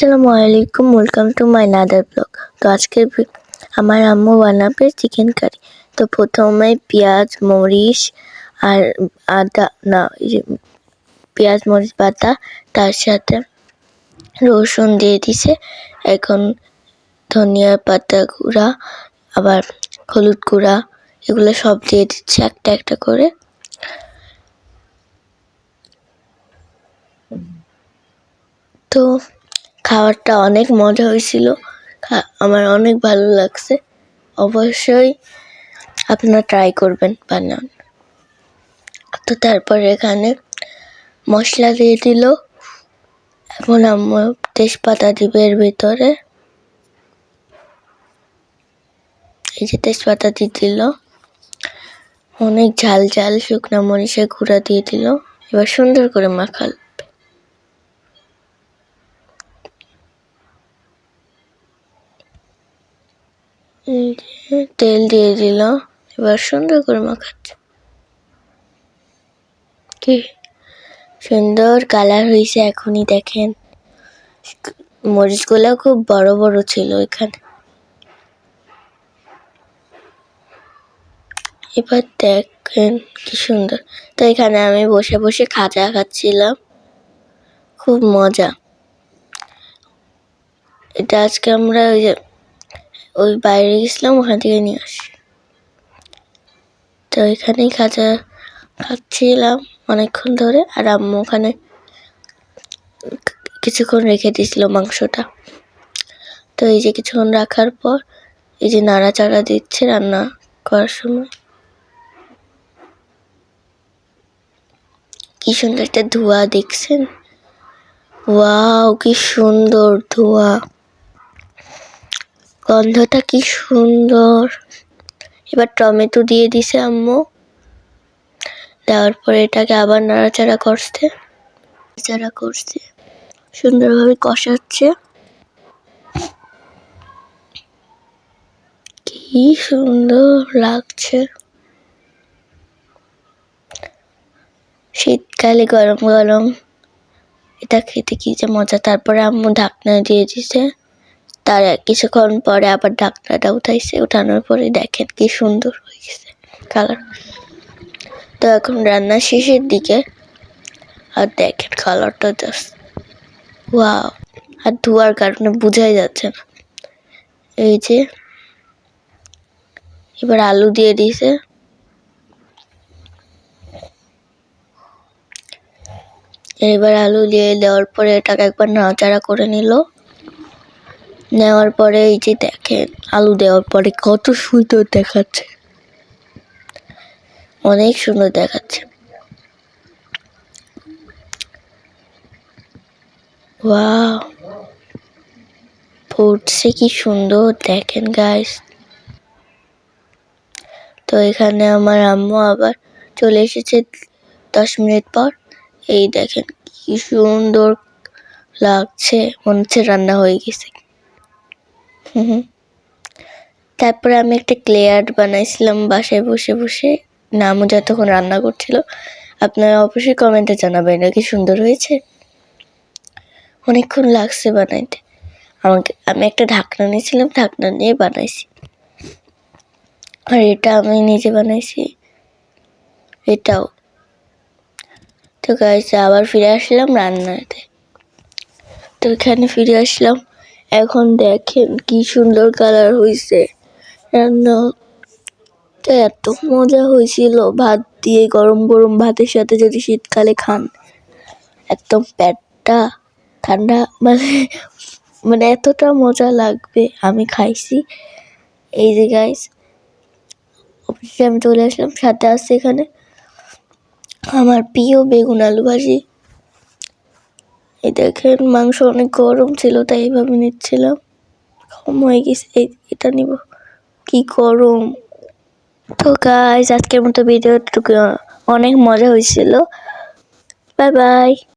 আসসালামু আলাইকুম welcome to my another blog তো আজকে আমার আম্মু বানাবে চিকেন কারি তো প্রথমে পেঁয়াজ, মরিচ আর আদা, না পেঁয়াজ, মরিচ বাটা, তার সাথে রসুন দিয়ে দিছে। এখন ধনিয়া পাতা গুঁড়া, আবার হলুদ গুঁড়া, এগুলো সব দিয়ে দিচ্ছে একটা একটা করে। তো খাবারটা অনেক মজা হয়েছিল। আমার অনেক ভালো লাগছে। অবশ্যই আপনারা ট্রাই করবেন বানান। তো তারপরে এখানে মশলা দিয়ে দিল। এখন আম্মু তেজপাতা দিবে এর ভিতরে। এই যে তেজপাতা দিয়ে দিল। অনেক ঝাল ঝাল শুকনা মরিচের গুঁড়া দিয়ে দিল। এবার সুন্দর করে মাখাল। তেল দিয়ে দিল এবার সুন্দর করে মাখাচ্ছে। কি সুন্দর কালার হয়েছে এখনই দেখেন। মরিচগুলো খুব বড় বড় ছিল এখানে। এবার দেখেন কি সুন্দর। তো এখানে আমি বসে বসে খাজা খাচ্ছিলাম। খুব মজা। এটা আজকে আমরা ওই যে ওই বাইরে গেছিলাম, ওখান থেকে নিয়ে আসি। তো এখানেই খাজা খাচ্ছিলাম অনেকক্ষণ ধরে, আর আম্মু ওখানে কিছুক্ষণ রেখে দিয়েছিল মাংসটা। তো এই যে কিছুক্ষণ রাখার পর এই যে নাড়াচাড়া দিচ্ছে রান্না করার সময়। কি সুন্দর একটা ধোঁয়া দেখছেন? ওয়াও, কি সুন্দর ধোঁয়া। গন্ধটা কি সুন্দর। এবার টমেটো দিয়ে দিছে আম্মু। দেওয়ার পরে এটাকে আবার নাড়াচাড়া করছে। নাড়াচাড়া করছে। সুন্দরভাবে কষাচ্ছে। কি সুন্দর লাগছে। শীতকালে গরম গরম। এটা খেতে কি যে মজা। তারপরে আম্মু ঢাকনা দিয়ে দিছে। তার কিছুক্ষণ পরে আবার ঢাকনাটা উঠাইছে, উঠানোর পরে দেখেন কি সুন্দর হয়ে গেছে কালার তো এখন রান্না শেষের দিকে, আর দেখেন কালারটা জাস্ট ওয়াও আর ধোয়ার কারণে বোঝাই যাচ্ছে না। এই যে, এবার আলু দিয়ে দিছে এবার আলু দিয়ে দেওয়ার পরে এটাকে একবার নাড়াচাড়া করে নিল। নেওয়ার পরে এই যে দেখেন, আলু দেওয়ার পরে কত সুন্দর দেখাচ্ছে। অনেক সুন্দর দেখাচ্ছে। ফুটছে কি সুন্দর, দেখেন গাইস তো এখানে আমার আম্মু আবার চলে এসেছে দশ মিনিট পর। এই দেখেন কি সুন্দর লাগছে, মনে হচ্ছে রান্না হয়ে গেছে। তারপরে আমি একটা ক্লে আর্ট বানাইছিলাম বাসায় বসে বসে। নামও যতক্ষণ রান্না করছিল। আপনারা অবশ্যই কমেন্টে জানাবেন, এটা কি সুন্দর হয়েছে? অনেকক্ষণ লাগছে বানাইতে। আমাকে, আমি একটা ঢাকনা নিয়েছিলাম, ঢাকনা নিয়ে বানাইছি। আর এটা আমি নিজে বানাইছি। এটাও। তো গাইছে আবার ফিরে আসলাম রান্নাতে। তো এখানে ফিরে আসলাম। এখন দেখেন কি সুন্দর কালার হয়েছে রান্না এত মজা হয়েছিল ভাত দিয়ে গরম গরম ভাতের সাথে যদি শীতকালে খান। একদম পেটটা ঠান্ডা মানে মানে এতটা মজা লাগবে। আমি খাইছি। এই যে গাইস অফিসে আমি চলে আসলাম, সাথে আসছে এখানে আমার প্রিয় বেগুন আলু ভাজি এই দেখেন, মাংস অনেক গরম ছিল, তাই এইভাবে নিচ্ছিলাম। কম হয়ে গেছে এটা নিব। কি গরম। তো গাইজ আজকের মতো ভিডিওটুকু অনেক মজা হয়েছিল। Bye bye